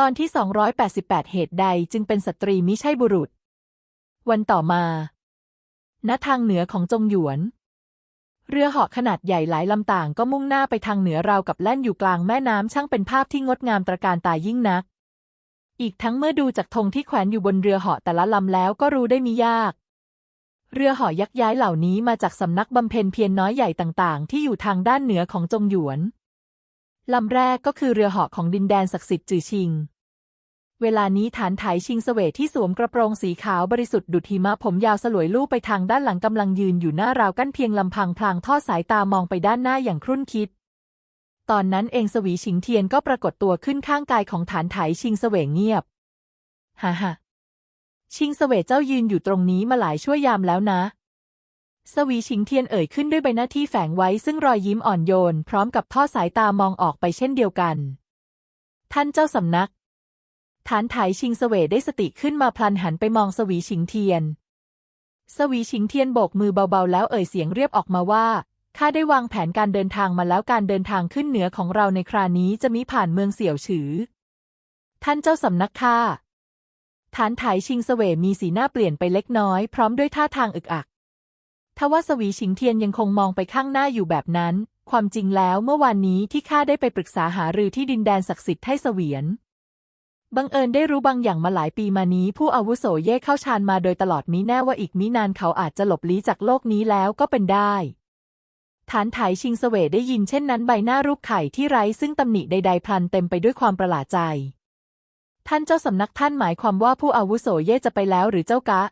ตอนที่ 288 เหตุใดจึงเป็นสตรีมิใช่บุรุษ วันต่อมา ณ ทางเหนือของจงหยวน เรือเหาะขนาดใหญ่หลายลำต่างก็มุ่งหน้าไปทางเหนือราวกับแล่นอยู่กลางแม่น้ำช่างเป็นภาพที่งดงามตระการตายิ่งนัก อีกทั้งเมื่อดูจากธงที่แขวนอยู่บนเรือเหาะแต่ละลำแล้วก็รู้ได้มิยาก เรือเหาะยักษ์ย้ายเหล่านี้มาจากสำนักบำเพ็ญเพียรน้อยใหญ่ต่างๆ ที่อยู่ทางด้านเหนือของจงหยวน ลำแรกก็คือเรือเหาะของดินแดนศักดิ์สิทธิ์จือชิง เวลานี้ฐานไถชิงเสวตที่สวมกระโปรงสีขาวบริสุทธิ์ดุจหิมะผมยาวสลวยลู่ไปทางด้านหลังกำลังยืนอยู่หน้าราวกั้นเพียงลำพังพลางทอดสายตามองไปด้านหน้าอย่างครุ่นคิด ตอนนั้นเองสวีชิงเทียนก็ปรากฏตัวขึ้นข้างกายของฐานไถชิงเสวงเงียบฮ่าฮ่าชิงเสวตเจ้ายืนอยู่ตรงนี้มาหลายชั่วยามแล้วนะ สวีชิงเทียนเอ่ยขึ้นด้วยใบหน้าที่แฝงไว้ซึ่งรอยยิ้มอ่อนโยน พร้อมกับทอดสายตามองออกไปเช่นเดียวกัน ท่านเจ้าสำนัก ฐานไถชิงเสวได้สติขึ้นมาพลันหันไปมองสวีชิงเทียน สวีชิงเทียนโบกมือเบาๆ แล้วเอ่ยเสียงเรียบออกมาว่าข้าได้วางแผนการเดินทางมาแล้วการเดินทางขึ้นเหนือของเราในครานี้จะมิผ่านเมืองเสี่ยวฉือ ท่านเจ้าสำนักข้าฐานไถชิงเสวมีสีหน้าเปลี่ยนไปเล็กน้อยพร้อมด้วยท่าทางอึกอัก ทว่าสวีชิงเทียนยังคงมองไปข้างหน้าอยู่แบบนั้น ความจริงแล้วเมื่อวานนี้ที่ข้าได้ไปปรึกษาหารือที่ดินแดนศักดิ์สิทธิ์ให้เสวียน บังเอิญได้รู้บางอย่างมาหลายปีมานี้ ผู้อาวุโสเย่เข้าฌานมาโดยตลอดมิแน่ว่าอีกมินานเขาอาจจะหลบลี้จากโลกนี้แล้วก็เป็นได้ฐานไถชิงเสวได้ยินเช่นนั้นใบหน้ารูปไข่ที่ไร้ซึ่งตำหนิใดๆพลันเต็มไปด้วยความประหลาดใจ ท่านเจ้าสำนักท่านหมายความว่าผู้อาวุโสเย่จะไปแล้วหรือเจ้ากะ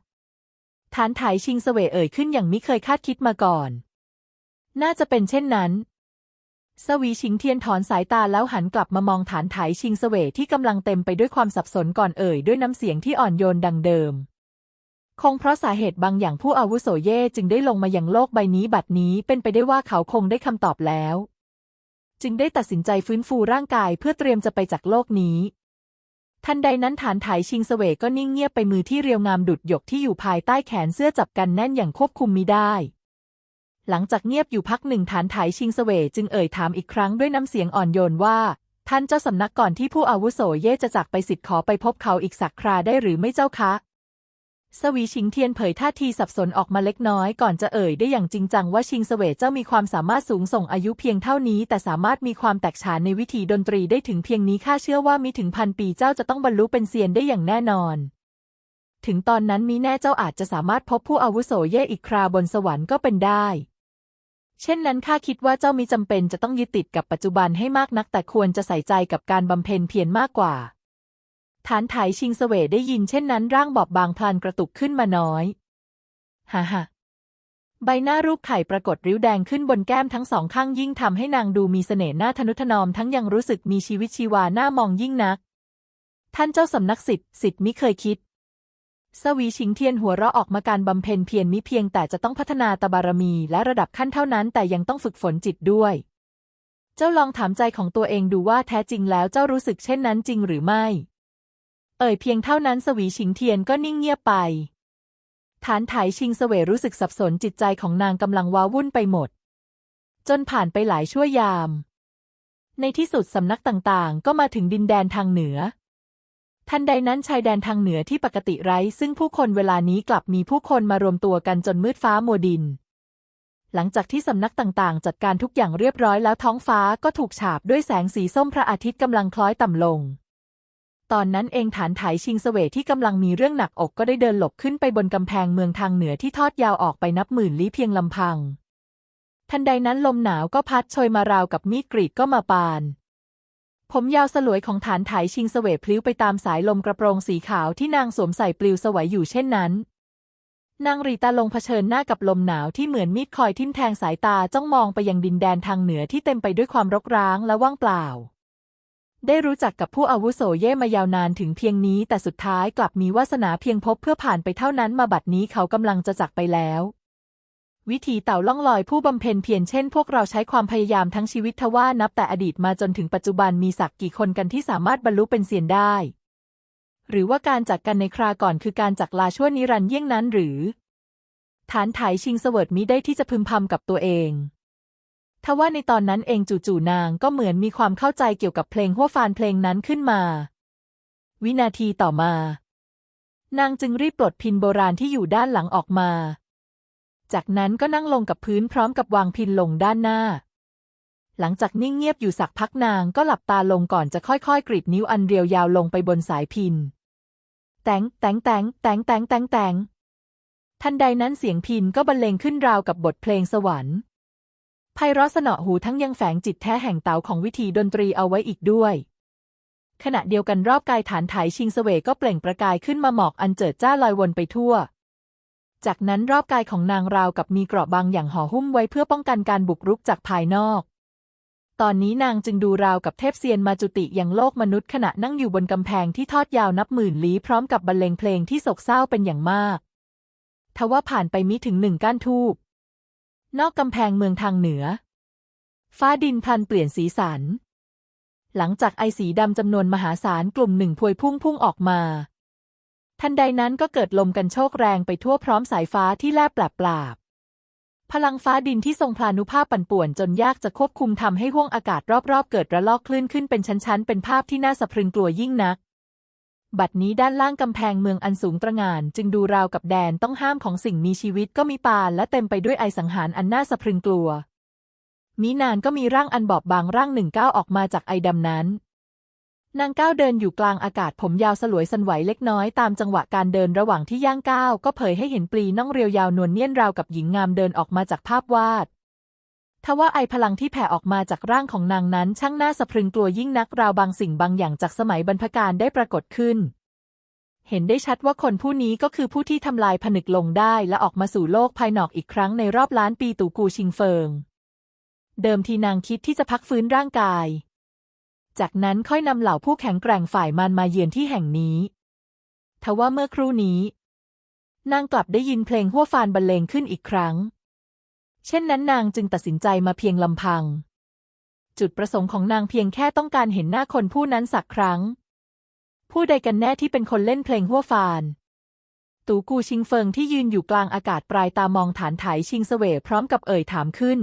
ฐานไถชิงเสวเอ่ยขึ้นอย่างมิเคยคาดคิดมาก่อน น่าจะเป็นเช่นนั้นสวีชิงเทียนถอนสายตาแล้วหันกลับมามองฐานไถชิงเสวที่กำลังเต็มไปด้วยความสับสนก่อนเอ่ยด้วยน้ำเสียงที่อ่อนโยนดังเดิม คงเพราะสาเหตุบางอย่างผู้อาวุโสเย่จึงได้ลงมาอยังโลกใบนี้บัดนี้เป็นไปได้ว่าเขาคงได้คำตอบแล้ว จึงได้ตัดสินใจฟื้นฟูร่างกายเพื่อเตรียมจะไปจากโลกนี้ ทันใดนั้นฐานถ่ายชิงเสวก็นิ่งเงียบไปมือที่เรียวงามดุดหยกที่อยู่ภายใต้แขนเสื้อจับกันแน่นอย่างควบคุมมิได้ หลังจากเงียบอยู่พักหนึ่งฐานถ่ายชิงเสวจึงเอ่ยถามอีกครั้งด้วยน้ำเสียงอ่อนโยนว่า ท่านเจ้าสำนักก่อนที่ผู้อาวุโสเย่จะจากไปสิทธิ์ขอไปพบเขาอีกสักคราได้หรือไม่เจ้าคะ สวีชิงเทียนเผยท่าทีสับสนออกมาเล็กน้อยก่อนจะเอ่ยได้อย่างจริงจังว่าชิงเสวเจ้ามีความสามารถสูงส่งอายุเพียงเท่านี้ แต่สามารถมีความแตกฉานในวิธีดนตรีได้ถึงเพียงนี้ข้าเชื่อว่ามีถึงพันปีเจ้าจะต้องบรรลุเป็นเซียนได้อย่างแน่นอน ถึงตอนนั้นมีแน่เจ้าอาจจะสามารถพบผู้อาวุโสเย่อีกคราบนสวรรค์ก็เป็นได้ เช่นนั้นข้าคิดว่าเจ้ามีจำเป็นจะต้องยึดติดกับปัจจุบันให้มากนัก แต่ควรจะใส่ใจกับการบำเพ็ญเพียรมากกว่า ฐานไถชิงเสวได้ยินเช่นนั้นร่างบอบบางพลันกระตุกขึ้นมาน้อยฮ่าฮ่าใบหน้ารูปไข่ปรากฏริ้วแดงขึ้นบนแก้มทั้งสองข้างยิ่งทำให้นางดูมีเสน่ห์หน้าทนุถนอมทั้งยังรู้สึกมีชีวิตชีวาหน้ามองยิ่งนัก ท่านเจ้าสำนักสิทธิ์สิทธิ์มิเคยคิด สวีชิงเทียนหัวเราะออกมาการบำเพ็ญเพียรมิเพียงแต่จะต้องพัฒนาตบารมีและระดับขั้นเท่านั้นแต่ยังต้องฝึกฝนจิตด้วย เจ้าลองถามใจของตัวเองดูว่าแท้จริงแล้วเจ้ารู้สึกเช่นนั้นจริงหรือไม่ เอ่ยเพียงเท่านั้นสวีชิงเทียนก็นิ่งเงียบไป ฐานไถชิงเสวยรู้สึกสับสนจิตใจของนางกำลังว้าวุ่นไปหมด จนผ่านไปหลายชั่วยาม ในที่สุดสำนักต่างๆ ก็มาถึงดินแดนทางเหนือ ทันใดนั้นชายแดนทางเหนือที่ปกติไร้ ซึ่งผู้คนเวลานี้กลับมีผู้คนมารวมตัวกันจนมืดฟ้ามัวดิน หลังจากที่สำนักต่างๆ จัดการทุกอย่างเรียบร้อยแล้วท้องฟ้าก็ถูกฉาบด้วยแสงสีส้มพระอาทิตย์กำลังคล้อยต่ำลง ตอนนั้นเองฐานไถชิงเสวที่กำลังมีเรื่องหนักอกก็ได้เดินหลบขึ้นไปบนกำแพงเมืองทางเหนือที่ทอดยาวออกไปนับหมื่นลี้เพียงลำพัง ทันใดนั้นลมหนาวก็พัดโชยมาราวกับมีดกรีดก็มาปาน ผมยาวสลวยของฐานไถชิงเสวพลิ้วไปตามสายลมกระโปรงสีขาวที่นางสวมใส่ปลิวสวยอยู่เช่นนั้นนางรีตาลงเผชิญหน้ากับลมหนาวที่เหมือนมีดคอยทิ่มแทงสายตาจ้องมองไปยังดินแดนทางเหนือที่เต็มไปด้วยความรกร้างและว่างเปล่า ได้รู้จักกับผู้อาวุโสเย่มายาวนานถึงเพียงนี้ แต่สุดท้ายกลับมีวาสนาเพียงพบเพื่อผ่านไปเท่านั้นมาบัดนี้เขากำลังจะจากไปแล้ว วิธีเต่าล่องลอยผู้บำเพ็ญเพียรเช่นพวกเราใช้ความพยายามทั้งชีวิตทว่านับแต่อดีตมาจนถึงปัจจุบันมีสักกี่คนกันที่สามารถบรรลุเป็นเซียนได้ หรือว่าการจากกันในคราก่อนคือการจากลาชั่วนิรันดร์เยี่ยงนั้นหรือ ฐานไถชิงเสวิร์ดมิได้ที่จะพึมพำกับตัวเอง ทว่าในตอนนั้นเองจู่ๆนางก็เหมือนมีความเข้าใจเกี่ยวกับเพลงหัวฟานเพลงนั้นขึ้นมา วินาทีต่อมา นางจึงรีบปลดพินโบราณที่อยู่ด้านหลังออกมา จากนั้นก็นั่งลงกับพื้นพร้อมกับวางพินลงด้านหน้า หลังจากนิ่งเงียบอยู่สักพักนางก็หลับตาลงก่อนจะค่อยๆ กรีดนิ้วอันเรียวยาวลงไปบนสายพิน แตงแตงแตงแตงแตงแตงแตงทันใดนั้นเสียงพินก็บรรเลงขึ้นราวกับบทเพลงสวรรค์ พเราะสนอหูทั้งยังแฝงจิตแท้แห่งเต๋าของวิธีดนตรีเอาไว้อีกด้วย ขณะเดียวกันรอบกายฐานไถชิงเสวยก็เปล่งประกายขึ้นมาหมอกอันเจิดจ้าลอยวนไปทั่ว จากนั้นรอบกายของนางราวกับมีเกราะบางอย่างห่อหุ้มไว้เพื่อป้องกันการบุกรุกจากภายนอก ตอนนี้นางจึงดูราวกับเทพเซียนมาจุติยังโลกมนุษย์ขณะนั่งอยู่บนกำแพงที่ทอดยาวนับหมื่นลี้พร้อมกับบรรเลงเพลงที่โศกเศร้าเป็นอย่างมากทว่าผ่านไปมิถึงหนึ่งก้านทูบ นอกกำแพงเมืองทางเหนือ ฟ้าดินพลันเปลี่ยนสีสัน หลังจากไอสีดำจำนวนมหาศาลกลุ่มหนึ่งพวยพุ่งพุ่งออกมา ทันใดนั้นก็เกิดลมกันโชกแรงไปทั่วพร้อมสายฟ้าที่แลบปราบปราบพลังฟ้าดินที่ทรงพลานุภาพปั่นป่วนจนยากจะควบคุมทำให้ห้วงอากาศรอบๆ เกิดระลอกคลื่นขึ้นเป็นชั้นๆ เป็นภาพที่น่าสะพรึงกลัวยิ่งนัก บัดนี้ด้านล่างกำแพงเมืองอันสูงตระหง่าน จึงดูราวกับแดนต้องห้ามของสิ่งมีชีวิตก็มีปานและเต็มไปด้วยไอสังหารอันน่าสะพรึงกลัว มินานก็มีร่างอันบอบบางร่างหนึ่งก้าวออกมาจากไอดำนั้น นางก้าวเดินอยู่กลางอากาศผมยาวสลวยสันไหวเล็กน้อยตามจังหวะการเดินระหว่างที่ย่างก้าวก็เผยให้เห็นปลีน่องเรียวยาวนวลเนียนราวกับหญิงงามเดินออกมาจากภาพวาด ทว่าไอพลังที่แผ่ออกมาจากร่างของนางนั้นช่างน่าสะพรึงกลัวยิ่งนักราวบางสิ่งบางอย่างจากสมัยบรรพการได้ปรากฏขึ้น เห็นได้ชัดว่าคนผู้นี้ก็คือผู้ที่ทำลายผนึกลงได้และออกมาสู่โลกภายนอกอีกครั้งในรอบล้านปีตู่กูชิงเฟิง เดิมทีนางคิดที่จะพักฟื้นร่างกาย จากนั้นค่อยนำเหล่าผู้แข็งแกร่งฝ่ายมันมาเยือนที่แห่งนี้ ทว่าเมื่อครู่นี้ นางกลับได้ยินเพลงหัวฟานบรรเลงขึ้นอีกครั้ง เช่นนั้นนางจึงตัดสินใจมาเพียงลำพัง จุดประสงค์ของนางเพียงแค่ต้องการเห็นหน้าคนผู้นั้นสักครั้ง ผู้ใดกันแน่ที่เป็นคนเล่นเพลงหัวฟาน ตูกูชิงเฟิงที่ยืนอยู่กลางอากาศปลายตามองฐานไถชิงเสวพร้อมกับเอ่ยถามขึ้น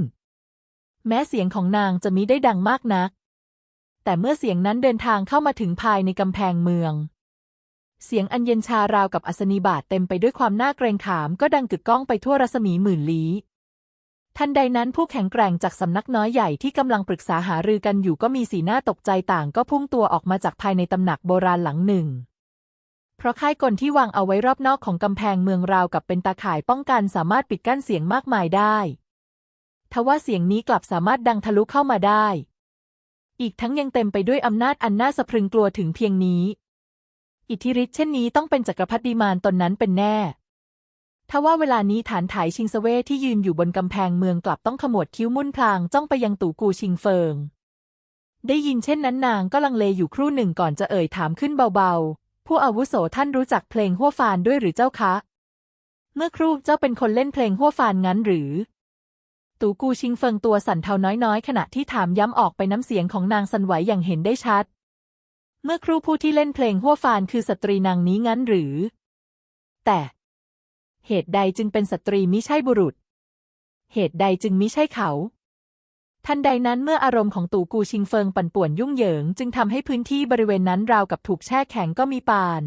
แม้เสียงของนางจะมิได้ดังมากนัก แต่เมื่อเสียงนั้นเดินทางเข้ามาถึงภายในกำแพงเมืองเสียงอันเย็นชาราวกับอัศนีบาตเต็มไปด้วยความน่าเกรงขามก็ดังกึกก้องไปทั่วรัศมีหมื่นลี้ ทันใดนั้นผู้แข็งแกร่งจากสำนักน้อยใหญ่ที่กำลังปรึกษาหารือกันอยู่ก็มีสีหน้าตกใจต่างก็พุ่งตัวออกมาจากภายในตำหนักโบราณหลังหนึ่ง เพราะค่ายกลที่วางเอาไว้รอบนอกของกำแพงเมืองราวกับเป็นตาข่ายป้องกันสามารถปิดกั้นเสียงมากมายได้ทว่าเสียงนี้กลับสามารถดังทะลุเข้ามาได้ อีกทั้งยังเต็มไปด้วยอำนาจอันน่าสะพรึงกลัวถึงเพียงนี้ อิทธิฤทธิ์เช่นนี้ต้องเป็นจักรพรรดิมารตนนั้นเป็นแน่ ทว่าเวลานี้ฐานไถชิงเสเว่ที่ยืนอยู่บนกำแพงเมืองกลับต้องขมวดคิ้วมุ่นพลางจ้องไปยังตู่กูชิงเฟิง ได้ยินเช่นนั้นนางก็ลังเลอยู่ครู่หนึ่งก่อนจะเอ่ยถามขึ้นเบาๆ ผู้อาวุโสท่านรู้จักเพลงหัวฟานด้วยหรือเจ้าคะ เมื่อครู่เจ้าเป็นคนเล่นเพลงหัวฟานงั้นหรือ ตู่กูชิงเฟิงตัวสั่นเทาน้อยๆ ขณะที่ถามย้ำออกไปน้ำเสียงของนางสันไหวอย่างเห็นได้ชัด เมื่อครู่ผู้ที่เล่นเพลงหัวฟานคือสตรีนางนี้งั้นหรือ แต่ เหตุใดจึงเป็นสตรีมิใช่บุรุษ เหตุใดจึงมิใช่เขา ทันใดนั้นเมื่ออารมณ์ของตู่กูชิงเฟิงปั่นป่วนยุ่งเหยิง จึงทำให้พื้นที่บริเวณนั้นราวกับถูกแช่แข็งก็มีปาน